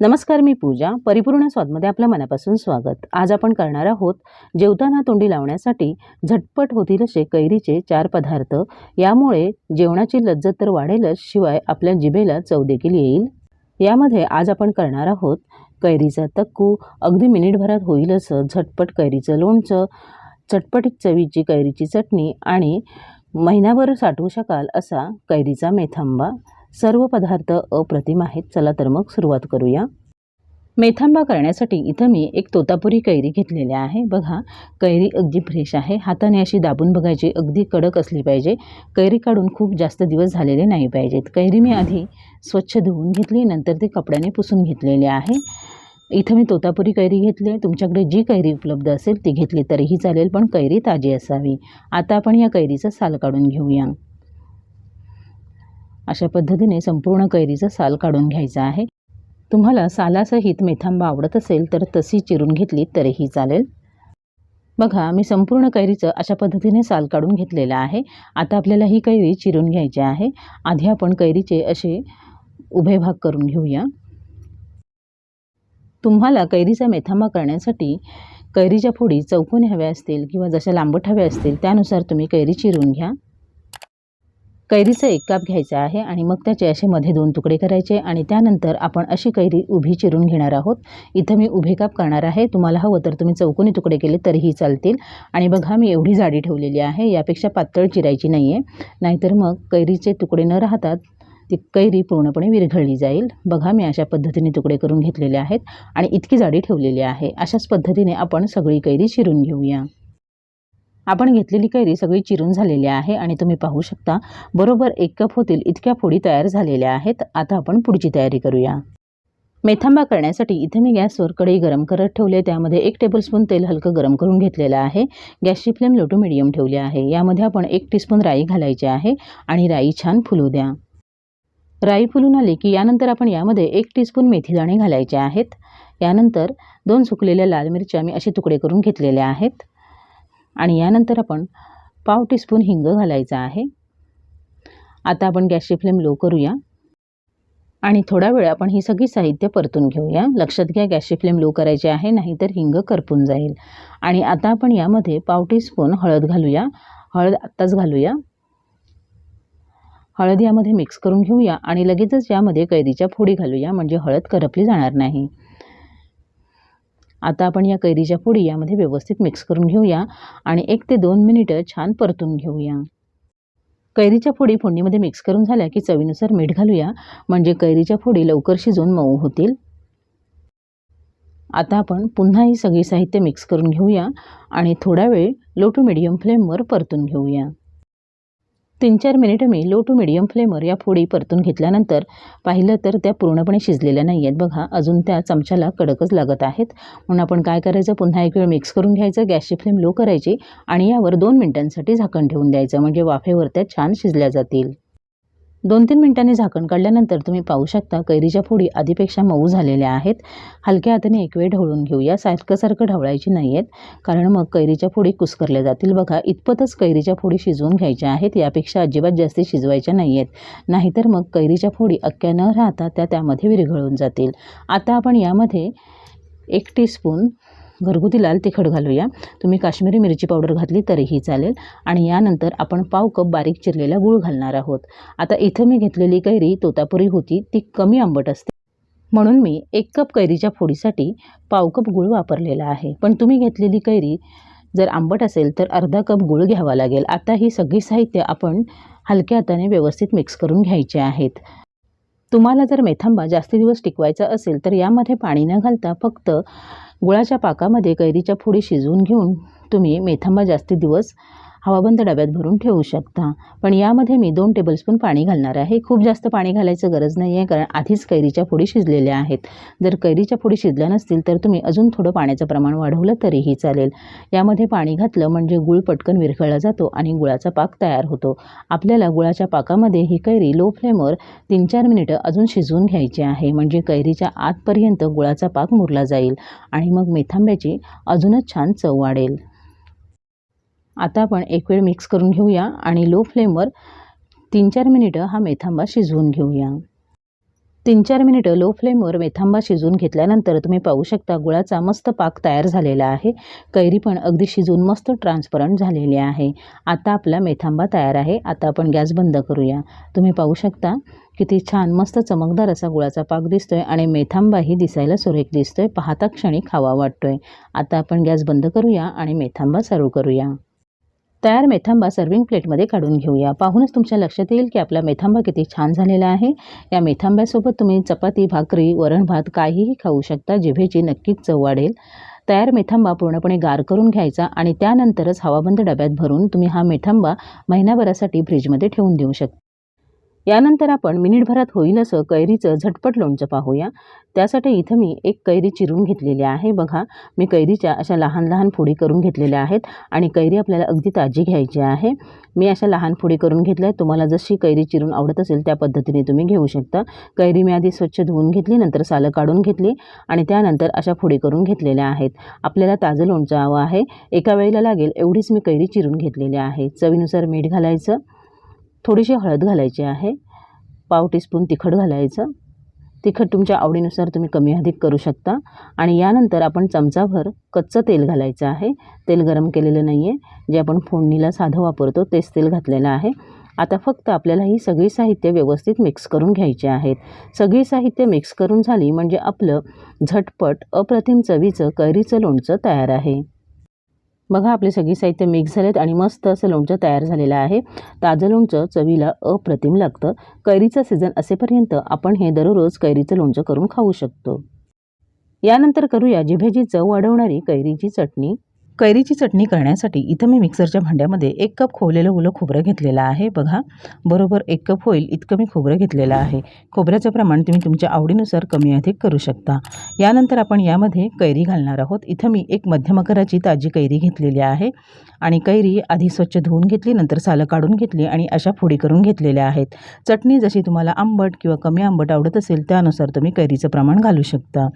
नमस्कार मी पूजा. परिपूर्ण स्वादमध्ये आपलं मनापासून स्वागत. आज आपण करणार आहोत जेवताना तोंडी लावण्यासाठी झटपट होतील असे कैरीचे चार पदार्थ. यामुळे जेवणाची लज्जत तर वाढेलच शिवाय आपल्या जिभेला चव देखील येईल. यामध्ये आज आपण करणार आहोत कैरीचा तक्कू. अगदी मिनिटभरात होईल असं झटपट कैरीचं लोणचं चटपटीत चवीची कैरीची चटणी आणि महिनाभर साठवू शकाल असा कैरीचा मेथांबा. सर्व पदार्थ अप्रतिम आहेत चला तर मग सुरुवात करूया. मेथांबा करण्यासाठी इथं मी एक तोतापुरी कैरी घेतलेली आहे. बघा कैरी अगदी फ्रेश आहे. हाताने अशी दाबून बघायची अगदी कडक असली पाहिजे. कैरी काढून खूप जास्त दिवस झालेले नाही पाहिजेत. कैरी मी आधी स्वच्छ धुवून घेतली नंतर ती कपड्याने पुसून घेतलेली आहे. इथं मी तोतापुरी कैरी घेतली आहे. तुमच्याकडे जी कैरी उपलब्ध असेल ती घेतली तरीही चालेल पण कैरी ताजी असावी. आता आपण या कैरीचं साल काढून घेऊया. अशा पद्धतीने संपूर्ण कैरीचं साल काढून घ्यायचं आहे. तुम्हाला सालासहित मेथांबा आवडत असेल तर तशी चिरून घेतली तरीही चालेल. बघा मी संपूर्ण कैरीचं अशा पद्धतीने साल काढून घेतलेलं आहे. आता आपल्याला ही कैरी चिरून घ्यायची आहे. आधी आपण कैरीचे असे उभे भाग करून घेऊया. तुम्हाला कैरीचा मेथांबा करण्यासाठी कैरीच्या फोडी चौकोनी हव्या असतील किंवा जशा लांबट हव्या असतील त्यानुसार तुम्ही कैरी चिरून घ्या. कैरीचं एक काप घ्यायचं आहे आणि मग त्याचे असे मध्ये दोन तुकडे करायचे आणि त्यानंतर आपण अशी कैरी उभी चिरून घेणार आहोत. इथं मी उभे काप करणार आहे. तुम्हाला हवं तर तुम्ही चौकोनी तुकडे केले तरीही चालतील. आणि बघा मी एवढी जाडी ठेवलेली आहे. यापेक्षा पातळ चिरायची नाही आहे नाहीतर मग कैरीचे तुकडे न राहतात ती कैरी पूर्णपणे विरघळली जाईल. बघा मी अशा पद्धतीने तुकडे करून घेतलेले आहेत आणि इतकी जाडी ठेवलेली आहे. अशाच पद्धतीने आपण सगळी कैरी चिरून घेऊया. आपण घेतलेली कैरी सगळी चिरून झालेली आहे आणि तुम्ही पाहू शकता बरोबर एक कप होतील इतक्या फोडी तयार झालेल्या आहेत. आता आपण पुढची तयारी करूया. मेथांबा करण्यासाठी इथे मी गॅसवर कढई गरम करत ठेवले त्यामध्ये एक टेबलस्पून तेल हलकं गरम करून घेतलेलं आहे. गॅसची फ्लेम लो टू मिडियम ठेवली आहे. यामध्ये आपण एक टीस्पून राई घालायची आहे आणि राई छान फुलू द्या. राई फुलून आली की यानंतर आपण यामध्ये एक टीस्पून मेथीदाणे घालायचे आहेत. यानंतर दोन सुकलेल्या लाल मिरच्या मी असे तुकडे करून घेतलेल्या आहेत. आणि यानंतर आपण पाव टीस्पून हिंग घालायचा आहे. आता आपण गॅसची फ्लेम लो करूया. आणि थोडा वेळ आपण ही सगळी साहित्य परतून घेऊया. लक्षात घ्या गॅसची फ्लेम लो करायची आहे नाहीतर हिंग करपून जाईल. आणि आता आपण यामध्ये पाव टीस्पून हळद घालूया. हळद आत्ताच घालूया. हळद यामध्ये मिक्स करून घेऊया आणि लगेचच यामध्ये कैरीच्या फोडी घालूया म्हणजे हळद करपली जाणार नाही. आता आपण या कैरीच्या फोडी यामध्ये व्यवस्थित मिक्स करून घेऊया आणि एक ते दोन मिनिटं छान परतून घेऊया. कैरीच्या फोडी फोडणीमध्ये मिक्स करून झाल्या की चवीनुसार मीठ घालूया म्हणजे कैरीच्या फोडी लवकर शिजून मऊ होतील. आता आपण पुन्हा ही सगळी साहित्य मिक्स करून घेऊया आणि थोडा वेळ लो टू मिडियम फ्लेमवर परतून घेऊया. तीन चार मिनिटं मी लो टू मिडियम फ्लेमवर या फोडी परतून घेतल्यानंतर पाहिलं तर त्या पूर्णपणे शिजलेल्या नाही आहेत बघा अजून त्या चमच्याला कडकच लागत आहेत. म्हणून आपण काय करायचं? पुन्हा एक वेळ मिक्स करून घ्यायचं. गॅसची फ्लेम लो करायची आणि यावर दोन मिनिटांसाठी झाकण ठेवून द्यायचं. म्हणजे वाफेवर त्या छान शिजल्या जातील. दोन तीन मिनिटांनी झाकण काढल्यानंतर तुम्ही पाहू शकता कैरीच्या फोडी आधीपेक्षा मऊ झालेल्या आहेत. हलक्या हाताने एक वेळ ढवळून घेऊया. सारखं सारखं ढवळायची नाही आहेत कारण मग कैरीच्या फोडी कुस्करल्या जातील. बघा इतपतच कैरीच्या फोडी शिजवून घ्यायच्या आहेत. यापेक्षा अजिबात जास्त शिजवायच्या नाही आहेत नाहीतर मग कैरीच्या फोडी अक्क्या न राहता त्या त्यामध्ये विरघळून जातील. आता आपण यामध्ये एक टीस्पून घरगुती लाल तिखट घालूया. तुम्ही काश्मीरी मिरची पावडर घातली तरीही चालेल. आणि यानंतर आपण पाव कप बारीक चिरलेला गूळ घालणार आहोत. आता इथं मी घेतलेली कैरी तोतापुरी होती. ती कमी आंबट असते. म्हणून मी एक कप कैरीच्या फोडीसाठी पाव कप गूळ वापरलेला आहे. पण तुम्ही घेतलेली कैरी जर आंबट असेल तर अर्धा कप गूळ घ्यावा लागेल. आता ही सगळी साहित्य आपण हलक्या हाताने व्यवस्थित मिक्स करून घ्यायचे आहेत. तुम्हाला जर मेथांबा जास्त दिवस टिकवायचा असेल तर यामध्ये पाणी न घालता फक्त गुळाच्या पाकामध्ये कैरीच्या फोडी शिजवून घेऊन तुम्ही मेथांबा जास्ती दिवस हवाबंद डब्यात भरून ठेवू शकता. पण यामध्ये मी दोन टेबलस्पून पाणी घालणार आहे. खूप जास्त पाणी घालायचं गरज नाही आहे कारण आधीच कैरीच्या फोडी शिजलेल्या आहेत. जर कैरीच्या फोडी शिजल्या नसतील तर तुम्ही अजून थोडं पाण्याचं प्रमाण वाढवलं तरीही चालेल. यामध्ये पाणी घातलं म्हणजे गुळ पटकन विरघळला जातो आणि गुळाचा पाक तयार होतो. आपल्याला गुळाच्या पाकामध्ये ही कैरी लो फ्लेमवर तीन चार मिनिटं अजून शिजवून घ्यायची आहे. म्हणजे कैरीच्या आतपर्यंत गुळाचा पाक मुरला जाईल आणि मग मेथांब्याची अजूनच छान चव वाढेल. आता आपण एक वेळ मिक्स करून घेऊया आणि लो फ्लेमवर तीन चार मिनिटं हा मेथांबा शिजवून घेऊया. तीन चार मिनिटं लो फ्लेमवर मेथांबा शिजवून घेतल्यानंतर तुम्ही पाहू शकता गुळाचा मस्त पाक तयार झालेला आहे. कैरी पण अगदी शिजून मस्त ट्रान्सपरंट झालेली आहे. आता आपला मेथांबा तयार आहे. आता आपण गॅस बंद करूया. तुम्ही पाहू शकता किती छान मस्त चमकदार असा गुळाचा पाक दिसतोय आणि मेथांबाही दिसायला सुरेख दिसतोय. पाहता क्षणी खावा वाटतोय. आता आपण गॅस बंद करूया आणि मेथांबा सर्व करूया. तयार मेथांबा सर्विंग प्लेटमध्ये काढून घेऊया. पाहूनच तुमच्या लक्षात येईल की आपला मेथांबा किती छान झालेला आहे. या मेथांब्यासोबत तुम्ही चपाती भाकरी वरण भात काहीही खाऊ शकता जिभेची नक्कीच चव वाढेल. तयार मेथांबा पूर्णपणे गार करून घ्यायचा आणि त्यानंतरच हवाबंद डब्यात भरून तुम्ही हा मेथांबा महिनाभरासाठी फ्रीजमध्ये ठेवून देऊ शकता. यानंतर आपण मिनिटभरात होईल असं कैरीचं झटपट लोणचं पाहूया. त्यासाठी इथं मी एक कैरी चिरून घेतलेली आहे. बघा मी कैरीच्या अशा लहान लहान फोडी करून घेतलेल्या आहेत आणि कैरी आपल्याला अगदी ताजी घ्यायची आहे. मी अशा लहान फोडी करून घेतल्या तुम्हाला जशी कैरी चिरून आवडत असेल त्या पद्धतीने तुम्ही घेऊ शकता. कैरी मी आधी स्वच्छ धुवून घेतली नंतर सालं काढून घेतली आणि त्यानंतर अशा फोडी करून घेतलेल्या आहेत. आपल्याला ताजं लोणचं हवं आहे. एका वेळेला लागेल एवढीच मी कैरी चिरून घेतलेली आहे. चवीनुसार मीठ घालायचं. थोडीशी हळद घालायची आहे. पाव टीस्पून तिखट घालायचं. तिखट तुमच्या आवडीनुसार तुम्ही कमी अधिक करू शकता. आणि यानंतर आपण चमचाभर कच्चं तेल घालायचं आहे. तेल गरम केलेलं नाही आहे जे आपण फोडणीला साधं वापरतो तेच तेल घातलेलं आहे. आता फक्त आपल्याला ही सगळी साहित्य व्यवस्थित मिक्स करून घ्यायची आहेत. सगळी साहित्य मिक्स करून झाली म्हणजे आपलं झटपट अप्रतिम चवीचं कैरीचं लोणचं तयार आहे. बघा आपले सगळी साहित्य मिक्स झालेत आणि मस्त असं लोणचं तयार झालेलं आहे. ताजं लोणचं चवीला अप्रतिम लागतं. कैरीचं सीझन असेपर्यंत आपण हे दररोज कैरीचं लोणचं करून खाऊ शकतो. यानंतर करूया जिभेची चव वाढवणारी कैरीची चटणी. कैरीची चटणी करण्यासाठी इथं मी मिक्सरच्या भांड्यामध्ये एक कप खोवलेलं ओलं खोबरं घेतलेलं आहे. बघा बरोबर एक कप होईल इतकं मी खोबरं घेतलेलं आहे. खोबऱ्याचं प्रमाण तुम्ही तुमच्या आवडीनुसार कमी अधिक करू शकता. यानंतर आपण यामध्ये कैरी घालणार आहोत. इथं मी एक मध्यम आकाराची ताजी कैरी घेतलेली आहे आणि कैरी आधी स्वच्छ धुवून घेतली नंतर सालं काढून घेतली आणि अशा फोडी करून घेतलेल्या आहेत. चटणी जशी तुम्हाला आंबट किंवा कमी आंबट आवडत असेल त्यानुसार तुम्ही कैरीचं प्रमाण घालू शकता.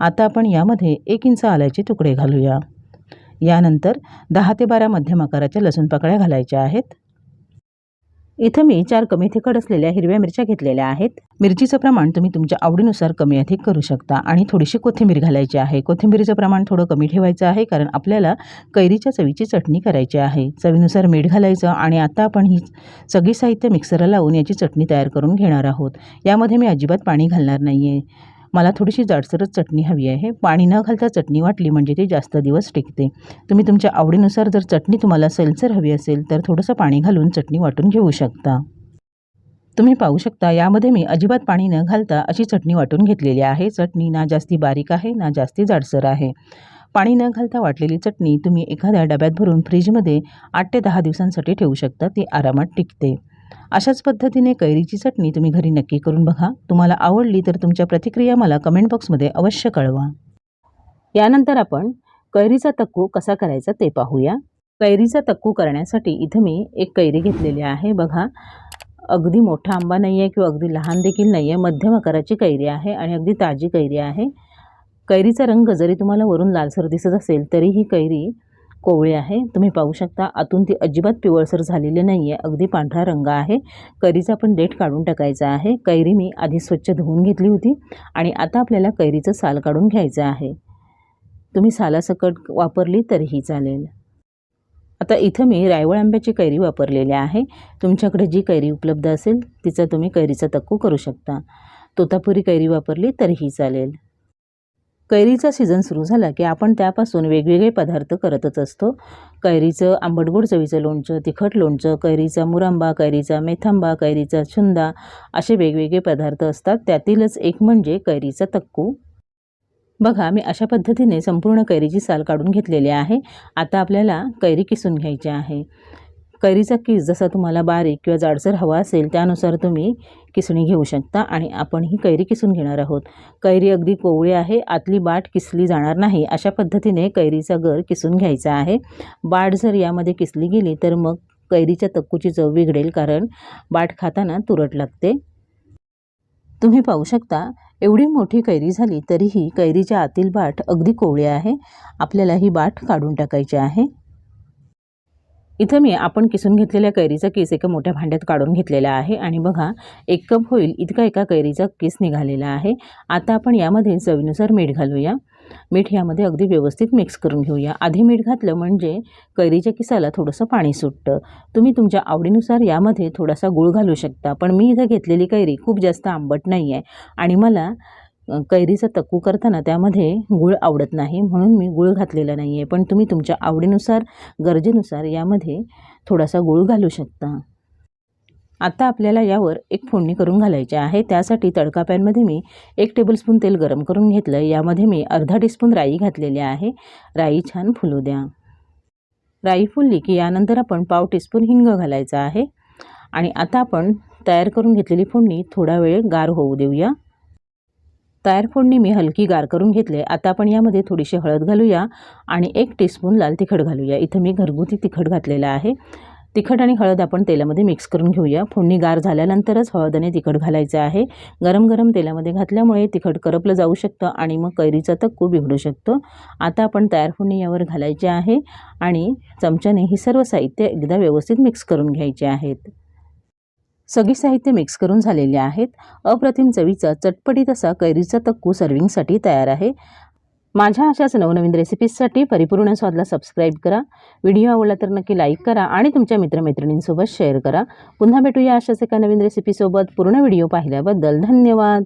आता आपण यामध्ये एक इंच आल्याचे तुकडे घालूया. यानंतर दहा ते बारा मध्यम आकाराच्या लसूण पाकळ्या घालायच्या आहेत. इथं मी चार कमी तिखट असलेल्या हिरव्या मिरच्या घेतलेल्या आहेत. मिरचीचं प्रमाण तुम्ही तुमच्या आवडीनुसार कमी अधिक करू शकता आणि थोडीशी कोथिंबीर घालायची आहे. कोथिंबीरीचं प्रमाण थोडं कमी ठेवायचं आहे कारण आपल्याला कैरीच्या चवीची चटणी करायची आहे. चवीनुसार मीठ घालायचं आणि आता आपण ही सगळी साहित्य मिक्सरला लावून याची चटणी तयार करून घेणार आहोत. यामध्ये मी अजिबात पाणी घालणार नाही आहे मला थोडीशी जाडसरच चटणी हवी आहे. पाणी न घालता चटणी वाटली म्हणजे ती जास्त दिवस टिकते. तुम्ही तुमच्या आवडीनुसार जर चटणी तुम्हाला सेलसर हवी असेल तर थोडंसं पाणी घालून चटणी वाटून घेऊ शकता. तुम्ही पाहू शकता यामध्ये मी अजिबात पाणी न घालता अशी चटणी वाटून घेतलेली आहे. चटणी ना जास्ती बारीक आहे ना जास्ती जाडसर आहे. पाणी न घालता वाटलेली चटणी तुम्ही एखाद्या डब्यात भरून फ्रीजमध्ये आठ ते दहा दिवसांसाठी ठेवू शकता ती आरामात टिकते. अशाच पद्धतीने कैरीची चटणी तुम्ही घरी नक्की करून बघा. तुम्हाला आवडली तर तुमच्या प्रतिक्रिया मला कमेंट बॉक्समध्ये अवश्य कळवा. यानंतर आपण कैरीचा तक्कू कसा करायचा ते पाहूया. कैरीचा तक्कू करण्यासाठी इथं मी एक कैरी घेतलेली आहे. बघा अगदी मोठा आंबा नाही आहे किंवा अगदी लहान देखील नाही आहे मध्यम आकाराची कैरी आहे आणि अगदी ताजी कैरी आहे. कैरीचा रंग जरी तुम्हाला वरून लालसर दिसत असेल तरी ही कैरी कोवळी आहे. तुम्ही पाहू शकता आतून ती अजिबात पिवळसर झालेली नाही आहे अगदी पांढरा रंग आहे. कैरीचा पण डेट काढून टाकायचा आहे. कैरी मी आधी स्वच्छ धुवून घेतली होती आणि आता आपल्याला कैरीचं साल काढून घ्यायचं आहे. तुम्ही सालासकट वापरली तरीही चालेल. आता इथं मी रायवळ आंब्याची कैरी वापरलेली आहे. तुमच्याकडे जी कैरी उपलब्ध असेल तिचा तुम्ही कैरीचा तक्कू करू शकता. तोतापुरी कैरी वापरली तरीही चालेल. कैरीचा सीझन सुरू झाला की आपण त्यापासून वेगवेगळे पदार्थ करतच असतो. कैरीचं आंबटगोड चवीचं लोणचं तिखट लोणचं कैरीचा मुरांबा कैरीचा मेथांबा कैरीचा छुंदा असे वेगवेगळे पदार्थ असतात. त्यातीलच एक म्हणजे कैरीचा तक्कू. बघा मी अशा पद्धतीने संपूर्ण कैरीची साल काढून घेतलेली आहे. आता आपल्याला कैरी किसून घ्यायची आहे. कैरीचा किस जसा तुम्हाला बारीक किंवा जाडसर हवा असेल त्यानुसार तुम्ही किसणी घेऊ शकता आणि आपण ही कैरी किसून घेणार आहोत. कैरी अगदी कोवळी आहे आतली बाट किसली जाणार नाही. अशा पद्धतीने कैरीचा गर किसून घ्यायचा आहे. बाट जर यामध्ये किसली गेली तर मग कैरीच्या तक्कूची चव बिघडेल कारण बाट खाताना तुरट लागते. तुम्ही पाहू शकता एवढी मोठी कैरी झाली तरीही कैरीच्या आतील बाट अगदी कोवळी आहे. आपल्याला ही बाट काढून टाकायची आहे. इथं मी आपण किसून घेतलेल्या कैरीचा केस एका मोठ्या भांड्यात काढून घेतलेला आहे आणि बघा एक कप होईल इतका एका कैरीचा केस निघालेला आहे. आता आपण यामध्ये चवीनुसार मीठ घालूया. मीठ यामध्ये अगदी व्यवस्थित मिक्स करून घेऊया. आधी मीठ घातलं म्हणजे कैरीच्या किसाला थोडंसं पाणी सुटतं. तुम्ही तुमच्या आवडीनुसार यामध्ये थोडासा गूळ घालू शकता. पण मी इथं घेतलेली कैरी खूप जास्त आंबट नाही आहे आणि मला कैरीचा तक्कू करताना त्यामध्ये गूळ आवडत नाही म्हणून मी गूळ घातलेला नाही आहे पण तुम्ही तुमच्या आवडीनुसार गरजेनुसार यामध्ये थोडासा गूळ घालू शकता. आता आपल्याला यावर एक फोडणी करून घालायची आहे. त्यासाठी तडका पॅनमध्ये मी एक टेबलस्पून तेल गरम करून घेतलं. यामध्ये मी अर्धा टीस्पून राई घातलेली आहे. राई छान फुलू द्या. राई फुलली की यानंतर आपण पाव टीस्पून हिंग घालायचा आहे. आणि आता आपण तयार करून घेतलेली फोडणी थोडा वेळ गार होऊ देऊया. तयार फोडणी मी हलकी गार करून घेतले आता आपण यामध्ये थोडीशी हळद घालूया आणि एक टीस्पून लाल तिखट घालूया. इथं मी घरगुती तिखट घातलेलं आहे. तिखट आणि हळद आपण तेलामध्ये मिक्स करून घेऊया. फोडणी गार झाल्यानंतरच हळद आणि तिखट घालायचं आहे. गरम गरम तेलामध्ये घातल्यामुळे तिखट करपलं जाऊ शकतं आणि मग कैरीचा तक्कू बिघडू शकतो. आता आपण तयार फोडणी यावर घालायची आहे आणि चमच्याने ही सर्व साहित्य एकदा व्यवस्थित मिक्स करून घ्यायचे आहेत. सगळी साहित्य मिक्स करून झालेले आहेत. अप्रतिम चवीचा चटपटीत असा कैरीचा तक्कू सर्विंगसाठी तयार आहे. माझ्या अशाच नवनवीन रेसिपीजसाठी परिपूर्ण स्वादला सबस्क्राईब करा. व्हिडिओ आवडला तर नक्की लाईक करा आणि तुमच्या मित्रमैत्रिणींसोबत शेअर करा. पुन्हा भेटूया अशाच एका नवीन रेसिपीसोबत. पूर्ण व्हिडिओ पाहिल्याबद्दल धन्यवाद.